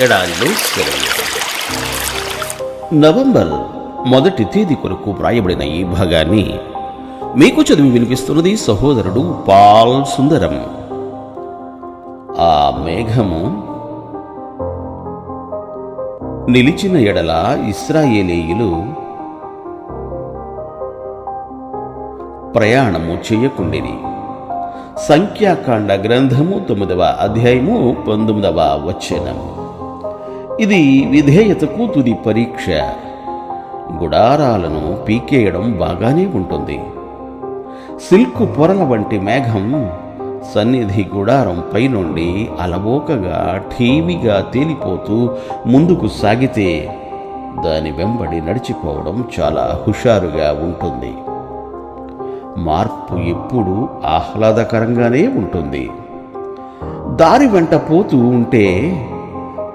ఎడారిలో నవంబర్ మొదటి తేదీ కొరకు వ్రాయబడిన ఈ భాగాన్ని మీకు చదివి వినిపిస్తున్నది సహోదరుడు పాల్ సుందరం. ఆ మేఘము నిలిచిన ఎడల ఇస్రాయేలీయులు ప్రయాణము చేయకుండిని సంఖ్యాకాండ గ్రంథము తొమ్మిదవ అధ్యాయము పంతొమ్మిదవ వచనము. ఇది విధేయతకు తుది పరీక్ష. గుడారాలను పీకేయడం బాగానే ఉంటుంది. సిల్క్ పొరల వంటి మేఘం సన్నిధి గుడారం పైనుండి అలవోకగా ఠీవిగా తేలిపోతూ ముందుకు సాగితే దాని వెంబడి నడిచిపోవడం చాలా హుషారుగా ఉంటుంది. మార్పు ఎప్పుడూ ఆహ్లాదకరంగానే ఉంటుంది. దారి వెంట పోతూ ఉంటే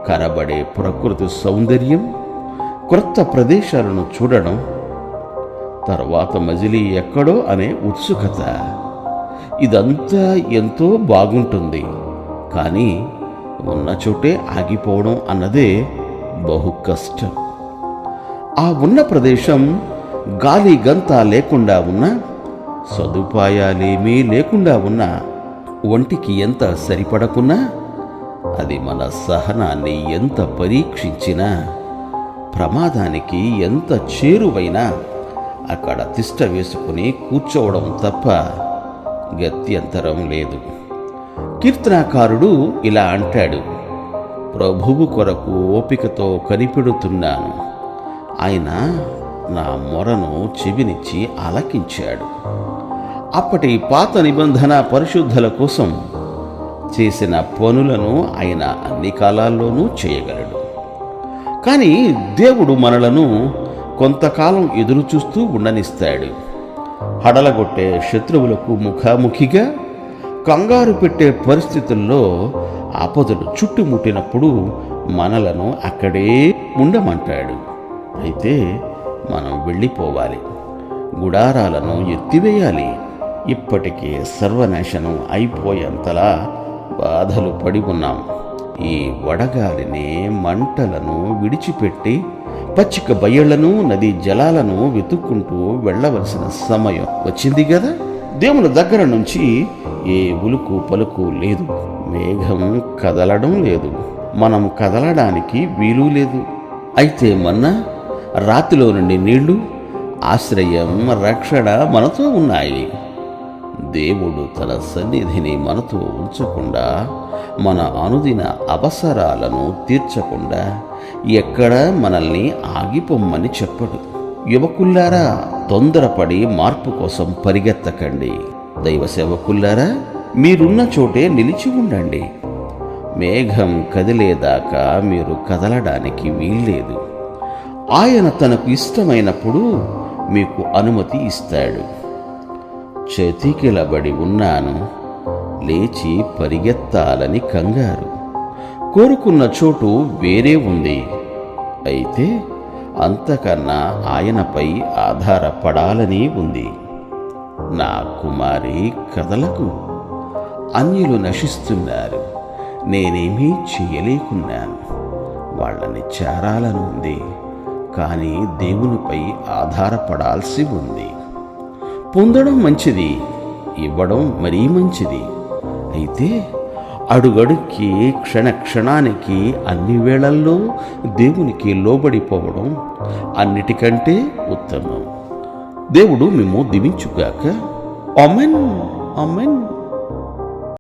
కనబడే ప్రకృతి సౌందర్యం క్రొత్త ప్రదేశాలను చూడడం తర్వాత మజిలీ ఎక్కడో అనే ఉత్సుకత. ఇదంతా ఎంతో బాగుంటుంది. కానీ ఉన్న చోటే ఆగిపోవడం అన్నదే బహు కష్టం. ఆ ఉన్న ప్రదేశం గాలి గంత లేకుండా ఉన్న సదుపాయాలేమీ లేకుండా ఉన్న ఒంటికి ఎంత సరిపడకున్నా అది మన సహనాన్ని ఎంత పరీక్షించినా ప్రమాదానికి ఎంత చేరువైనా అక్కడ తిష్ట వేసుకుని కూర్చోవడం తప్ప గత్యంతరం లేదు. కీర్తనాకారుడు ఇలా అంటాడు ప్రభువు కొరకు ఓపికతో కనిపెడుతున్నాను. ఆయన నా మొరను చెవినిచ్చి ఆలకించాడు. అప్పటి పాత నిబంధన పరిశుద్ధుల కోసం చేసిన పనులను ఆయన అన్ని కాలాల్లోనూ చేయగలడు. కానీ దేవుడు మనలను కొంతకాలం ఎదురు చూస్తూ ఉండనిస్తాడు. హడలగొట్టే శత్రువులకు ముఖాముఖిగా కంగారు పెట్టే పరిస్థితుల్లో ఆపదలు చుట్టుముట్టినప్పుడు మనలను అక్కడే ఉండమంటాడు. అయితే మనం వెళ్ళిపోవాలి. గుడారాలను ఎత్తివేయాలి. ఇప్పటికే సర్వనాశనం అయిపోయేంతలా బాధలు పడి ఉన్నాం. ఈ వడగాలిని మంటలను విడిచిపెట్టి పచ్చిక బయళ్ళను నదీ జలాలను వెతుక్కుంటూ వెళ్ళవలసిన సమయం వచ్చింది కదా దేవుని దగ్గర నుంచి ఏ ఉలుకు పలుకు లేదు. మేఘం కదలడం లేదు. మనం కదలడానికి వీలు లేదు. అయితే మొన్న రాతిలో నుండి నీళ్ళు ఆశ్రయం రక్షణ మనతో ఉన్నాయి. దేవుడు తన సన్నిధిని మనతో ఉంచకుండా మన అనుదిన అవసరాలను తీర్చకుండా ఎక్కడ మనల్ని ఆగిపోమ్మని చెప్పడు. యువకుల్లారా తొందరపడి మార్పు కోసం పరిగెత్తకండి. దైవ సేవకుల్లారా మీరున్న చోటే నిలిచి ఉండండి. మేఘం కదిలేదాకా మీరు కదలడానికి వీల్లేదు. ఆయన తనకు ఇష్టమైనప్పుడు మీకు అనుమతి ఇస్తాడు. చతికిలబడి ఉన్నాను లేచి పరిగెత్తాలని కంగారు. కోరుకున్న చోటు వేరే ఉంది. అయితే అంతకన్నా ఆయనపై ఆధారపడాలని ఉంది. నా కుమారి కథలకు అన్యులు నశిస్తున్నారు. నేనేమీ చేయలేకున్నాను. వాళ్ళని చేరాలని ఉంది. కానీ దేవునిపై ఆధారపడాల్సి ఉంది. పొందడం మంచిది ఇవ్వడం మరీ మంచిది. అయితే అడుగడుక్కి క్షణ క్షణానికి అన్ని వేళల్లో దేవునికి లోబడిపోవడం అన్నిటికంటే ఉత్తమం. దేవుడు మేము దివించుగాక. Amen amen